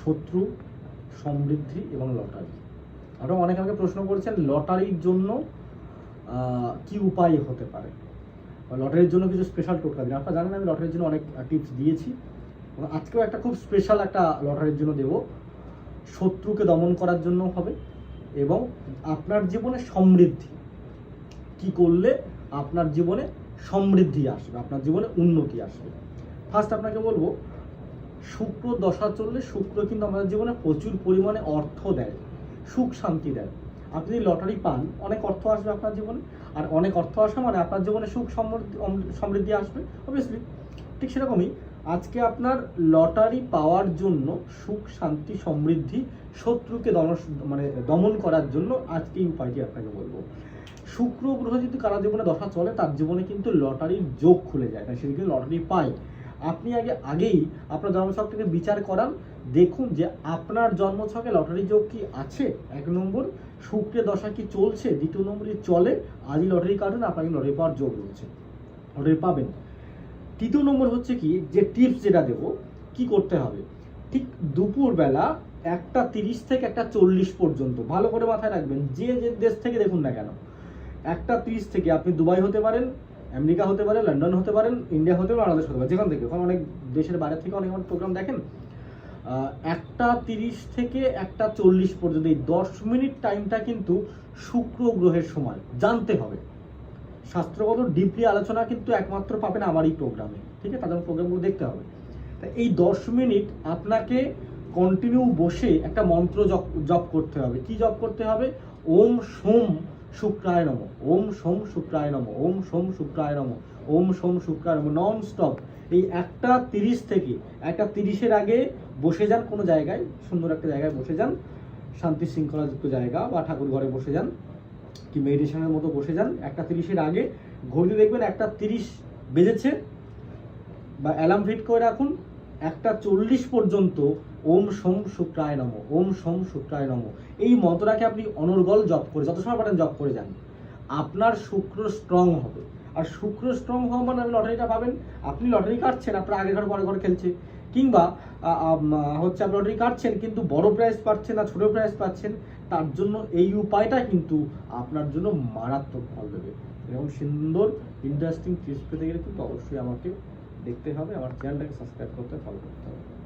শত্রু, সমৃদ্ধি এবং লটারি। আপনারা অনেকে আমাকে প্রশ্ন করেছেন, লটারির জন্য কি উপায় হতে পারে? লটারির জন্য কিছু স্পেশাল টোটকা দিন। আপনারা জানেন আমি লটারির জন্য অনেক টিপস দিয়েছি। এবং আজকেও একটা খুব স্পেশাল একটা লটারির জন্য দেবো। শত্রুকে দমন করার জন্য হবে এবং আপনার জীবনে সমৃদ্ধি। কি করলে আপনার জীবনে সমৃদ্ধি আসবে? আপনার জীবনে উন্নতি আসবে। ফার্স্ট আপনাকে বলব শুক্র দশা চললে শুক্র কিন্তু আমাদের জীবনে প্রচুর পরিমাণে অর্থ দেয়, সুখ শান্তি দেয়। আপনি যদি লটারি পান, অনেক অর্থ আসবে আপনার জীবনে, আর অনেক অর্থ আসা মানে আপনার জীবনে সুখ সমৃদ্ধি সমৃদ্ধি আসবে অবভিয়াসলি ঠিক সেরকমই আজকে আপনার লটারি পাওয়ার জন্য সুখ, শান্তি, সমৃদ্ধি, শত্রুকে দমন মানে দমন করার জন্য আজকে উপায়টি আপনাকে বলব। শুক্র, গ্রহ যদি কারও জীবনে দশা চলে, তার জীবনে কিন্তু লটারির যোগ খুলে যায় তাই সে কিন্তু লটারি পায় আপনি আগে, আগেই আপনার জন্মছকটাকে বিচার করান। দেখুন যে আপনার জন্মছকে লটারি যোগ কি আছে? এক নম্বর। শুক্রের দশা কি চলছে? দ্বিতীয় নম্বরে চলে। আজই লটারি কাটুন, আপনাকে লটারি পাওয়ার যোগ রয়েছে। লটারি পাবেন। তৃতীয় নম্বর হচ্ছে কি? যে টিপস যেটা দেবো, কি করতে হবে? ঠিক দুপুরবেলা একটা তিরিশ থেকে একটা চল্লিশ পর্যন্ত, ভালো করে মাথায় রাখবেন, যে যে দেশ থেকে দেখুন না কেন, একটা তিরিশ থেকে, আপনি দুবাই হতে পারেন আমেরিকা হতে পারে, লন্ডন হতে পারেন ইন্ডিয়া হতে পারে, বাংলাদেশ হতে পারে, যেখান থেকে ওখানে অনেক দেশের বাইরে থেকে অনেক আমার প্রোগ্রাম দেখেন। একটা তিরিশ থেকে একটা চল্লিশ পর্যন্ত এই দশ মিনিট টাইমটা কিন্তু শুক্র গ্রহের সময়, জানতে হবে। শাস্ত্রগত ডিপলি আলোচনা কিন্তু একমাত্র পাবেন আমার এই প্রোগ্রামে ঠিক আছে? তাদের প্রোগ্রামগুলো দেখতে হবে। তা এই দশ মিনিট আপনাকে কন্টিনিউ বসে একটা মন্ত্র জপ জপ করতে হবে। কি জপ করতে হবে? ওম সোম শুক্রায় নম। ওম সোম শুক্রায় নম। ওম সোম শুক্রায় নম। ওম সোম শুক্রায় নম। নন স্টপ এই একটা তিরিশ থেকে, একটা তিরিশের আগে বসে যান কোনো জায়গায়, সুন্দর একটা জায়গায় বসে যান, শান্তি শৃঙ্খলাযুক্ত জায়গা বা ঠাকুর ঘরে বসে যান, কি মেডিটেশনের মতো বসে যান, একটা তিরিশের আগে ঘড়িতে দেখবেন একটা তিরিশ বেজেছে, বা অ্যালার্ম ফিট করে রাখুন একটা চল্লিশ পর্যন্ত ওম সোম শুক্রায় নম, ওম সোম শুক্রায় নম। এই মন্ত্রটাকে আপনি অনর্গল জপ করে, যত সময় পারেন জপ করে যান। আপনার শুক্র স্ট্রং হবে। আর শুক্র স্ট্রং হওয়া মানে আপনি লটারিটা পাবেন। আপনি লটারি কাটছেন, আপনার আগে ঘর পরে ঘর খেলছে। কিংবা হচ্ছে আপনি লটারি কাটছেন, কিন্তু বড় প্রাইজ পাচ্ছেন না, ছোট প্রাইজ পাচ্ছেন, তার জন্য এই উপায়টা কিন্তু আপনার জন্য মারাত্মক ফল দেবে। এরকম সুন্দর ইন্টারেস্টিং টিপস পেতে গেলে কিন্তু অবশ্যই আমাকে দেখতে হবে আমার চ্যানেলটাকে সাবস্ক্রাইব করতে ফলো করতে হবে।